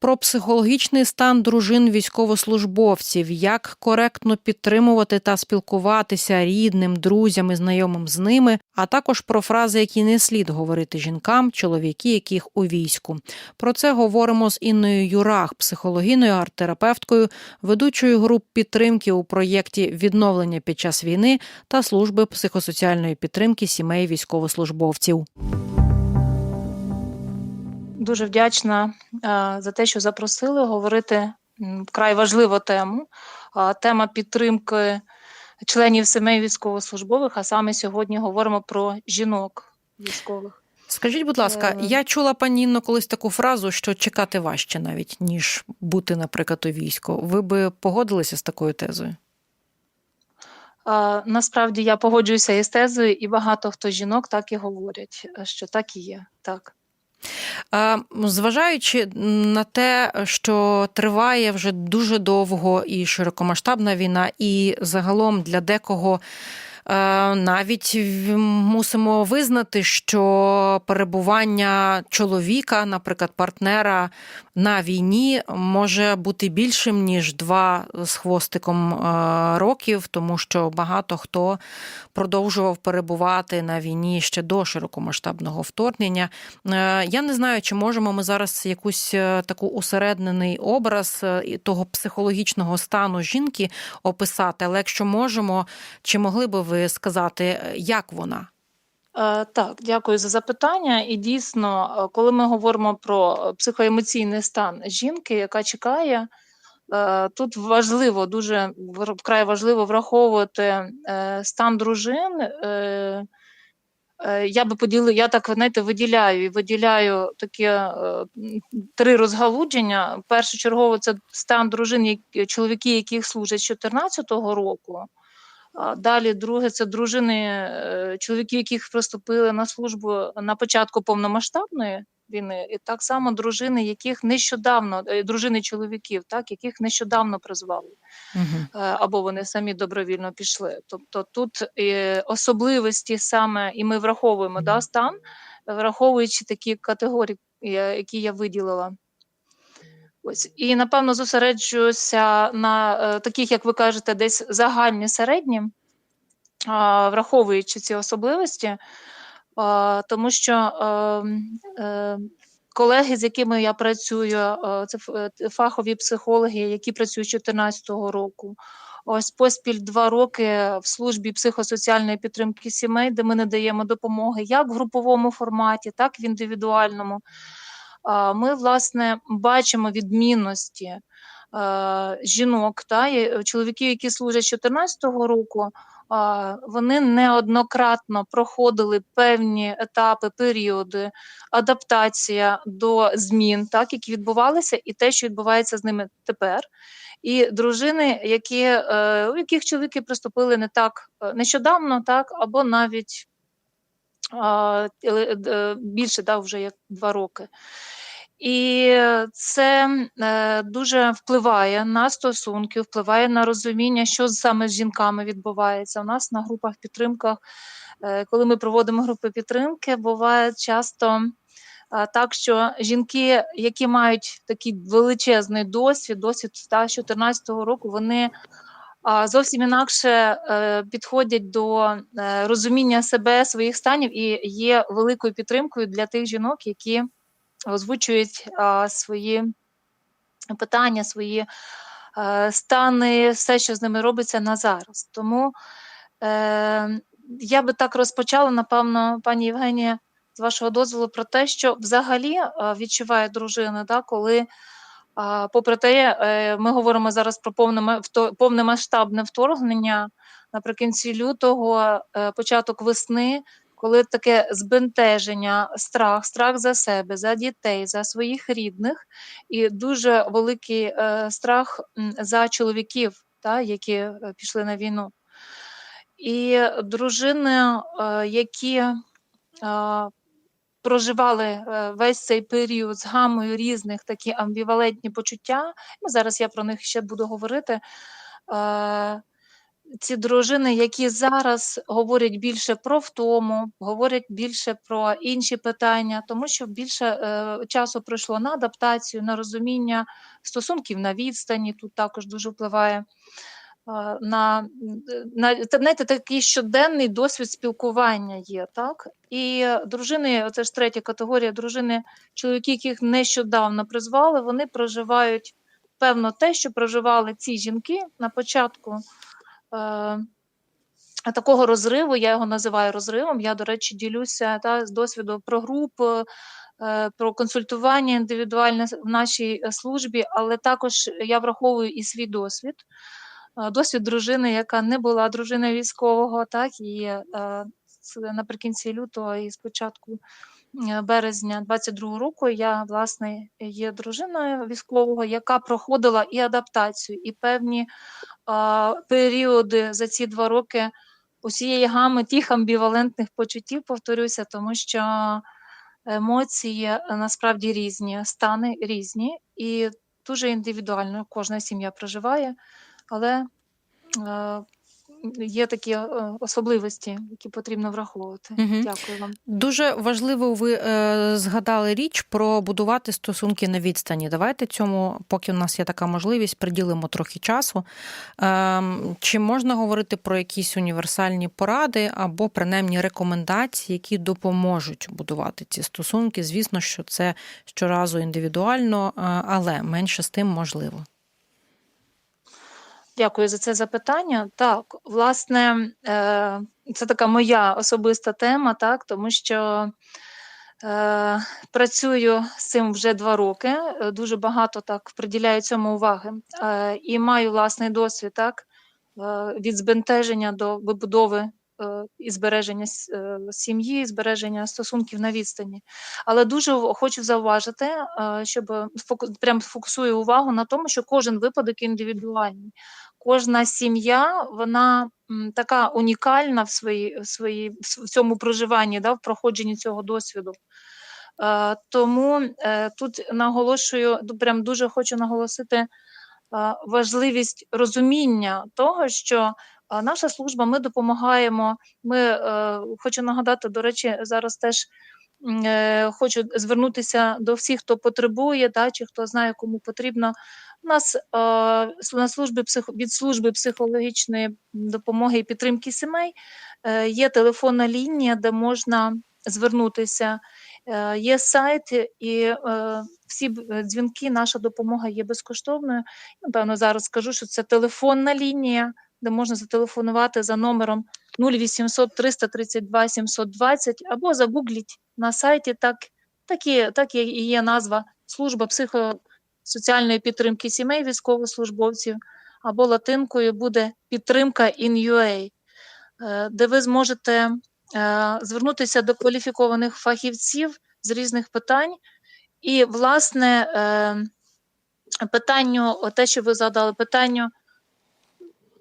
Про психологічний стан дружин військовослужбовців, як коректно підтримувати та спілкуватися рідним, друзям і знайомим з ними, а також про фрази, які не слід говорити жінкам, чоловіки, яких у війську. Про це говоримо з Інною Юрах, психологіною, арт-терапевткою, ведучою груп підтримки у проєкті відновлення під час війни та служби психосоціальної підтримки сімей військовослужбовців. Дуже вдячна е, за те, що запросили говорити вкрай важливу тему. Тема підтримки членів сімей військовослужбових. А саме сьогодні говоримо про жінок військових. Скажіть, будь ласка, Е. я чула пані Інно колись таку фразу, що чекати важче навіть ніж бути, наприклад, у війську. Ви би погодилися з такою тезою? Насправді я погоджуюся із тезою, і багато хто жінок так і говорять, що так і є. Так. Е, Зважаючи на те, що триває вже дуже довго і широкомасштабна війна, і загалом для декого. Е, Навіть мусимо визнати, що перебування чоловіка, наприклад, партнера на війні може бути більшим ніж два з хвостиком е, років, тому що багато хто продовжував перебувати на війні ще до широкомасштабного вторгнення. Е, Я не знаю, чи можемо ми зараз якусь таку усереднений образ того психологічного стану жінки описати, але якщо можемо, чи могли би ви сказати, е, як вона? Е, Так, дякую за запитання. І дійсно, е, коли ми говоримо про психоемоційний стан жінки, яка чекає, е, тут важливо, дуже вкрай важливо враховувати стан дружин. Я би поділила, я так знаєте, виділяю і виділяю такі три розгалудження. Першочергово це стан дружин, чоловіки, яких служать з 14-го року. Далі, друге, це дружини, е, чоловіки, яких приступили на службу на початку повномасштабної війни, і так само дружини, яких нещодавно, е, дружини чоловіків, так, яких нещодавно призвали, Угу. е, або вони самі добровільно пішли. Тобто тут особливості саме, і ми враховуємо да, стан, враховуючи такі категорії, які я виділила. Ось і напевно зосереджуюся на е, таких, як ви кажете, десь загальні середні, а, враховуючи ці особливості, а, тому що е, е, колеги, з якими я працюю, е, це е, фахові психологи, які працюють з 2014 року. Ось поспіль два роки в службі психосоціальної підтримки сімей, де ми надаємо допомоги як в груповому форматі, так і в індивідуальному ми власне бачимо відмінності е, жінок та чоловіків, які служать з 14-го року. Вони неоднократно проходили певні етапи, періоди, адаптація до змін, так які відбувалися, і те, що відбувається з ними тепер. І дружини, які, е, у яких чоловіки приступили не так е, нещодавно, так або навіть більше да, вже як два роки. І це е, дуже впливає на стосунки, впливає на розуміння, що саме з жінками відбувається. У нас на групах підтримках, е, коли ми проводимо групи підтримки, буває часто а, так, що жінки, які мають такий величезний досвід, досвід з 2014 року, вони зовсім інакше е, підходять до е, розуміння себе, своїх станів і є великою підтримкою для тих жінок, які озвучують а, свої питання, свої е, стани, все, що з ними робиться на зараз. Тому е, я би так розпочала, напевно, пані Євгенія, з вашого дозволу, про те, що взагалі е, відчуває дружина, да, коли. Попри те, е, ми говоримо зараз про повномасштабне вторгнення наприкінці лютого, е, початок весни, коли таке збентеження, страх, страх за себе, за дітей, за своїх рідних, і дуже великий е, страх за чоловіків, та, які е, пішли на війну. І дружини, е, які проживали весь цей період з гамою різних такі амбівалентні почуття. Зараз я про них ще буду говорити. Ці дружини, які зараз говорять більше про втому, говорять більше про інші питання, тому що більше е, часу пройшло на адаптацію, на розуміння стосунків на відстані. Тут також дуже впливає. е, На, на знаєте, такий щоденний досвід спілкування є, так? І дружини, це ж третя категорія, дружини, чоловіки, яких нещодавно призвали, вони проживають певно те, що проживали ці жінки на початку такого розриву, я його називаю розривом. Я, до речі, ділюся та, з досвіду про групу, е, про консультування індивідуальне в нашій е, службі, але також я враховую і свій досвід. Е, Досвід дружини, яка не була дружиною військового, так і е, наприкінці лютого і спочатку е, березня 22 року я власне є дружиною військового, яка проходила і адаптацію, і певні а, періоди за ці два роки усієї гами тих амбівалентних почуттів, повторюся, тому що емоції е, насправді різні, стани різні і дуже індивідуально кожна сім'я проживає, але е, є такі е, особливості, які потрібно враховувати. Мгм. Дякую вам. Дуже важливо, ви е, згадали річ про будувати стосунки на відстані. Давайте цьому, поки у нас є така можливість, приділимо трохи часу. Ем, чи можна говорити про якісь універсальні поради або принаймні рекомендації, які допоможуть будувати ці стосунки? Звісно, що це щоразу індивідуально, е, але менше з тим можливо. Дякую за це запитання. Так, власне, е, це така моя особиста тема, так, тому що е, працюю з цим вже два роки, е, дуже багато так приділяю цьому уваги і маю власний досвід так, від збентеження до вибудови і збереження е, сім'ї, збереження стосунків на відстані. Але дуже хочу зауважити, е, щоб прям фокусую увагу на тому, що кожен випадок індивідуальний кожна сім'я вона така унікальна в своїй в своїй в цьому проживанні, да, в проходженні цього досвіду. Е, тому е, тут наголошую, прям дуже хочу наголосити е, важливість розуміння того, що е, наша служба, ми допомагаємо. Ми е, хочу нагадати, до речі, зараз теж. е, Хочу звернутися до всіх, хто потребує, да, чи хто знає, кому потрібно. У нас е, на службі від служби психологічної допомоги і підтримки сімей є телефонна лінія, де можна звернутися. Є сайт, і всі дзвінки, наша допомога є безкоштовною. Напевно, зараз скажу, що це телефонна лінія, де можна зателефонувати за номером 0800 332 720 або загугліть на сайті. Так, так, і, так і є назва служба психосоціальної підтримки сімей військовослужбовців, або латинкою буде підтримка in UA, е, де ви зможете е, звернутися до кваліфікованих фахівців з різних питань. І, власне, е, питанню, те, що ви задали, питанню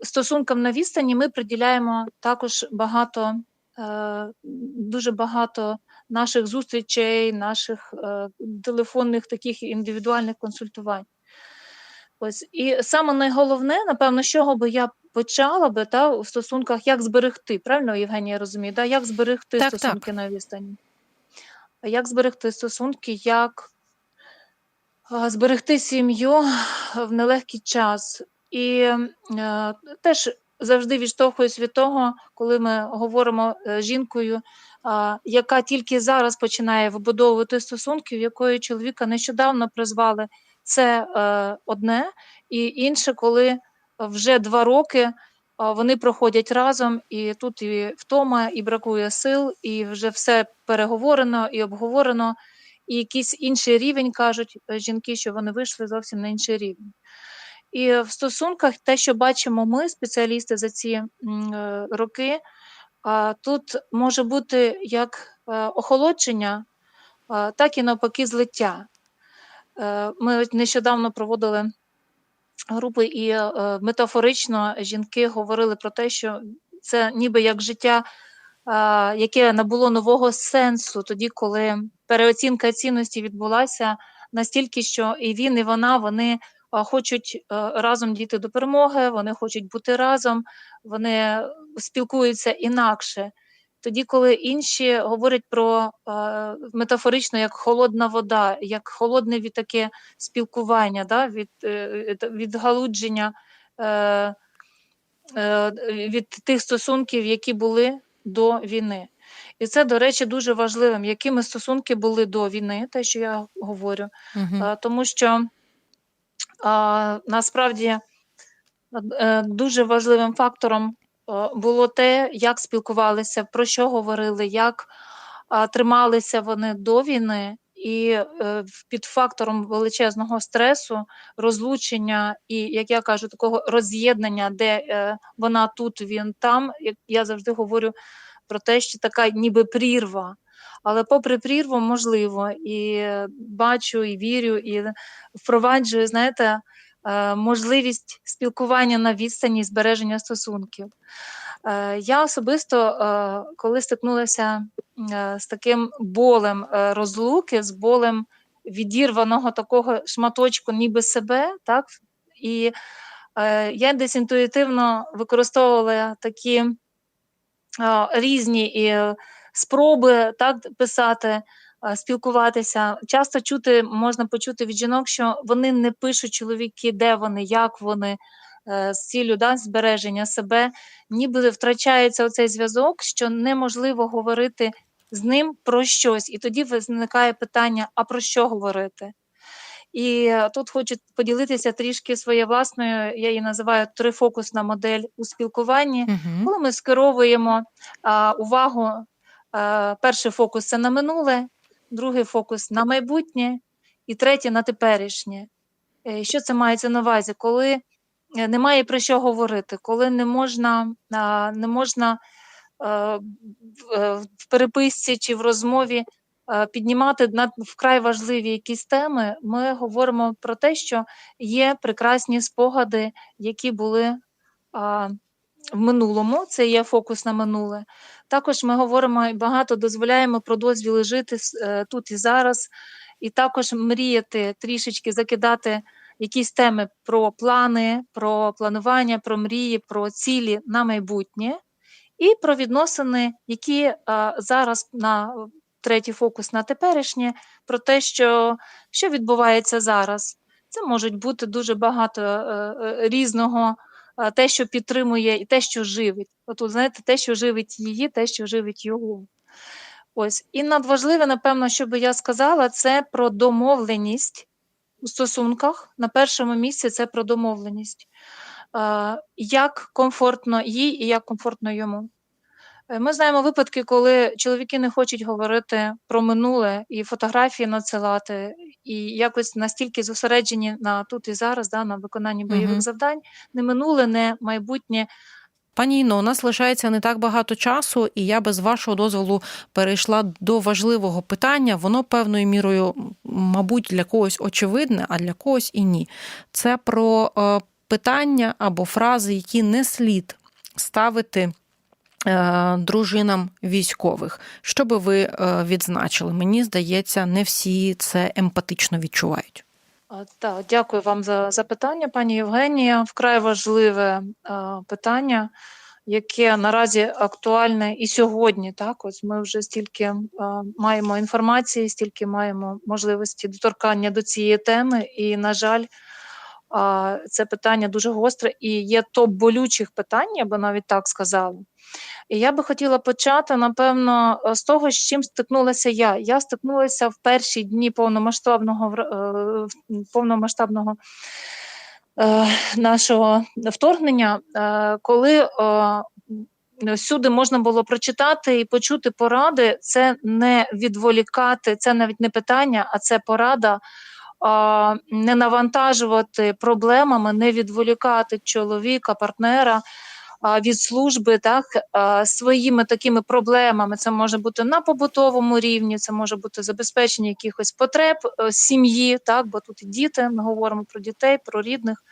стосункам на відстані, ми приділяємо також багато, е, дуже багато наших зустрічей, наших е, телефонних таких індивідуальних консультувань. Ось і саме найголовне, напевно, з чого би я почала би та у стосунках, як зберегти, правильно, Євгенія розумію, да? як зберегти Так, так. стосунки на відстані? Як зберегти стосунки, як зберегти сім'ю в нелегкий час? І е, теж завжди відштовхуюсь від того, коли ми говоримо е, з жінкою, яка тільки зараз починає вибудовувати стосунки, в якої чоловіка нещодавно призвали. Це е, одне, і інше, коли вже два роки вони проходять разом, і тут і втома, і бракує сил, і вже все переговорено і обговорено, і якийсь інший рівень кажуть жінки, що вони вийшли зовсім на інший рівень. І в стосунках те, що бачимо ми, спеціалісти за ці е, роки, тут може бути як е, охолодження, так і навпаки злиття. Е, Ми нещодавно проводили групи, і метафорично жінки говорили про те, що це ніби як життя, яке набуло нового сенсу тоді, коли переоцінка цінності відбулася настільки, що і він, і вона вони хочуть е, разом дійти до перемоги, вони хочуть бути разом, вони спілкуються інакше. Тоді, коли інші говорять про е, метафорично як холодна вода, як холодне від таке спілкування, да, від, е, відгалудження від тих стосунків, які були до війни. І це, до речі, дуже важливим, якими стосунки були до війни, те, що я говорю. Е, тому що насправді е, дуже важливим фактором е, було те, як спілкувалися, про що говорили, як трималися вони до війни, і е, під фактором величезного стресу, розлучення і, як я кажу, такого роз'єднання, де вона тут, він там. Я завжди говорю про те, що така ніби прірва. Але попри прірву, можливо, і бачу, і вірю, і впроваджую, знаєте, е, можливість спілкування на відстані і збереження стосунків. Е, Я особисто, е, коли стикнулася з таким болем розлуки, з болем відірваного такого шматочку, ніби себе, так, і я десь інтуїтивно використовувала такі різні і спроби так писати, спілкуватися. Часто чути можна почути від жінок, що вони не пишуть чоловіки, де вони, як вони. е, З ціллю да, збереження себе, ніби втрачається оцей зв'язок, що неможливо говорити з ним про щось. І тоді виникає питання: а про що говорити? І е, тут хочу поділитися трішки своєю власною, я її називаю трифокусна модель у спілкуванні. Мгм. Коли ми скеровуємо а, увагу, перший фокус це на минуле, другий фокус на майбутнє, і третій на теперішнє. Е, Що це мається на увазі? Коли е, немає про що говорити, коли не можна, не можна е, в- е, переписці чи в розмові е, піднімати над вкрай важливі якісь теми, ми говоримо про те, що є прекрасні спогади, які були. В минулому, це є фокус на минуле. Також ми говоримо і багато дозволяємо про дозвіли жити е, тут і зараз, і також мріяти, трішечки закидати якісь теми про плани, про планування, про мрії, про цілі на майбутнє, і про відносини, які е, зараз на третій фокус на теперішнє, про те, що, що відбувається зараз. Це можуть бути дуже багато е, різного те, що підтримує, і те, що живить. От, знаєте, те, що живить її, те, що живить його. Ось. І надважливе, напевно, що би я сказала, це про домовленість у стосунках. На першому місці це про домовленість. Е, Як комфортно їй і як комфортно йому. Е, Ми знаємо випадки, коли чоловіки не хочуть говорити про минуле і фотографії надсилати, і якось настільки зосереджені на тут і зараз, да, на виконанні бойових Мгм. завдань, не минуле, не майбутнє. Пані Інно, у нас лишається не так багато часу, і я без вашого дозволу перейшла до важливого питання. Воно певною мірою, мабуть, для когось очевидне, а для когось і ні. Це про е, питання або фрази, які не слід ставити. Е, Дружинам військових, що би ви е, відзначили? Мені здається, не всі це емпатично відчувають. Так, дякую вам за запитання, пані Євгенія. Вкрай важливе а, питання, яке наразі актуальне і сьогодні. Так, ось ми вже стільки а, маємо інформації, стільки маємо можливості доторкання до цієї теми, і, на жаль, це питання дуже гостре і є топ болючих питань, я би навіть так сказала. І я би хотіла почати, напевно, з того, з чим стикнулася я. Я стикнулася в перші дні повномасштабного е, повномасштабного е, нашого вторгнення, е, коли всюди можна було прочитати і почути поради, це не відволікати, це навіть не питання, а це порада. Не навантажувати проблемами, не відволікати чоловіка, партнера від служби, так своїми такими проблемами. Це може бути на побутовому рівні, це може бути забезпечення якихось потреб е, сім'ї, так, бо тут і діти, ми говоримо про дітей, про рідних.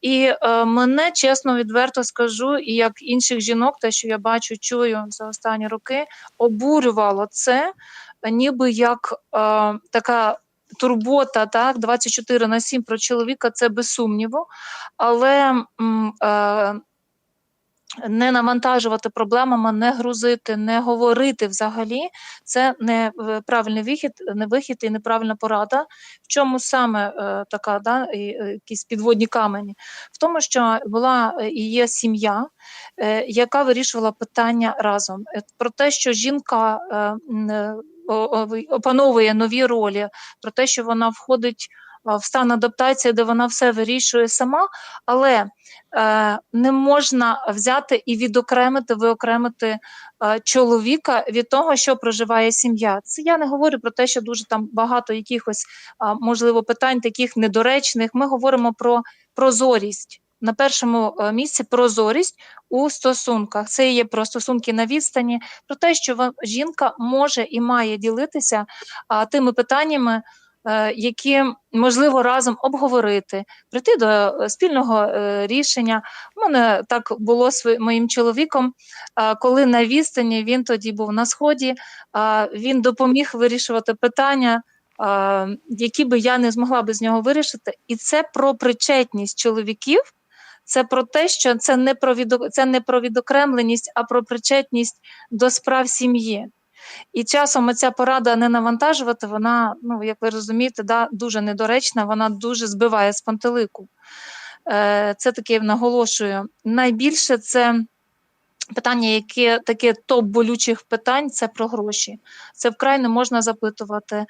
І е, мене чесно відверто скажу, і як інших жінок, те, що я бачу, чую за останні роки, обурювало це, ніби як е, така турбота так, 24 на 7 про чоловіка це без сумніву, але е, не навантажувати проблемами, не грузити, не говорити взагалі це не е, вихід, не вихід і неправильна порада. В чому саме е, така да, е, якісь підводні камені? В тому, що була е, і є сім'я, е, яка вирішувала питання разом. Про те, що жінка е, опановує нові ролі, про те, що вона входить в стан адаптації, де вона все вирішує сама, але е, не можна взяти і відокремити, виокремити е, чоловіка від того, що проживає сім'я. Це я не говорю про те, що дуже там багато якихось а, можливо питань таких недоречних. Ми говоримо про прозорість. На першому е, місці прозорість у стосунках. Це є про стосунки на відстані, про те, що жінка може і має ділитися тими питаннями, е, які можливо разом обговорити, прийти до е, спільного рішення. У мене так було з моїм чоловіком, коли на відстані він тоді був на сході, він допоміг вирішувати питання. Які би я не змогла би з нього вирішити, і це про причетність чоловіків, це про те, що це не про відок, це не про відокремленість, а про причетність до справ сім'ї. І часом ця порада не навантажувати, вона, ну як ви розумієте, да, дуже недоречна, вона дуже збиває з пантелику. Е, це таке наголошую. Найбільше це питання, яке таке топ болючих питань, це про гроші. Це вкрай не можна запитувати.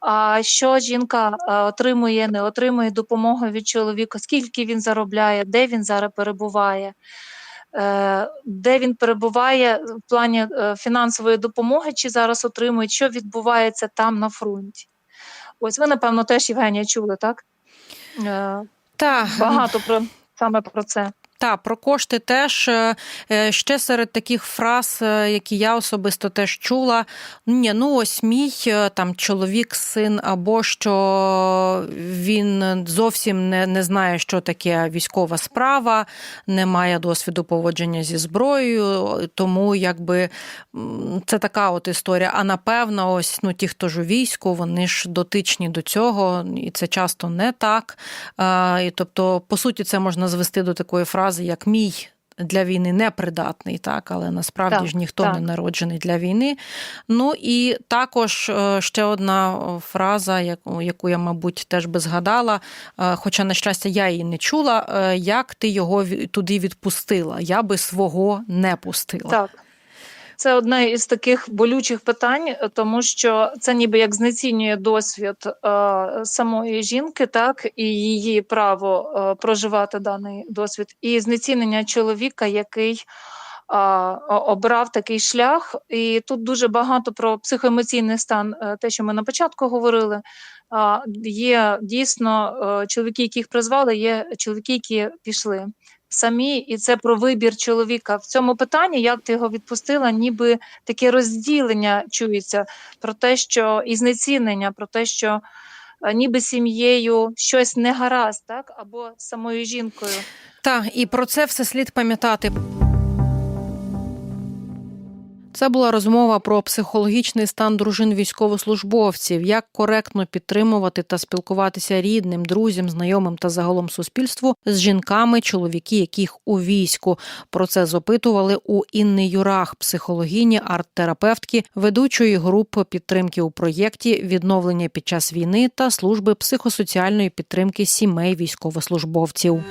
А що жінка е, отримує, не отримує допомоги від чоловіка, скільки він заробляє, де він зараз перебуває. Е, Де він перебуває в плані е, фінансової допомоги, чи зараз отримує, що відбувається там на фронті? Ось ви, напевно, теж Євгенія чули, так? Е, Та, Багато про саме про це. Та про кошти теж е, е, ще серед таких фраз, е, які я особисто теж чула. Ні, ну ось мій там чоловік, син, або що він зовсім не, не знає, що таке військова справа, не має досвіду поводження зі зброєю, тому якби це така от історія. А напевно, ось ну ті, хто ж у війську, вони ж дотичні до цього, і це часто не так. І, тобто, по суті, це можна звести до такої фрази, як мій. Для війни непридатний, так, але насправді Так, ж ніхто так. не народжений для війни. Ну і також е, ще одна фраза, яку, я, мабуть, теж би згадала, е, хоча, на щастя, я її не чула. е, Як ти його туди відпустила? Я би свого не пустила. Так. Це одне із таких болючих питань, е, тому що це ніби як знецінює досвід е, самої жінки, так і її право е, проживати даний досвід, і знецінення чоловіка, який обрав такий шлях. І тут дуже багато про психоемоційний стан, те, що ми на початку говорили. Є дійсно чоловіки, яких призвали, є чоловіки, які пішли самі, і це про вибір чоловіка. В цьому питанні, як ти його відпустила, ніби таке розділення чується про те, що і знецінення, про те, що е, ніби сім'єю щось не гаразд, так або самою жінкою. Так, і про це все слід пам'ятати. Це була розмова про психологічний стан дружин військовослужбовців, як коректно підтримувати та спілкуватися рідним, друзям, знайомим та загалом суспільству з жінками, чоловіки, яких у війську. Про це запитували у Інни Юрах, психологіні, арт-терапевтки, ведучої групи підтримки у проєкті відновлення під час війни та служби психосоціальної підтримки сімей військовослужбовців.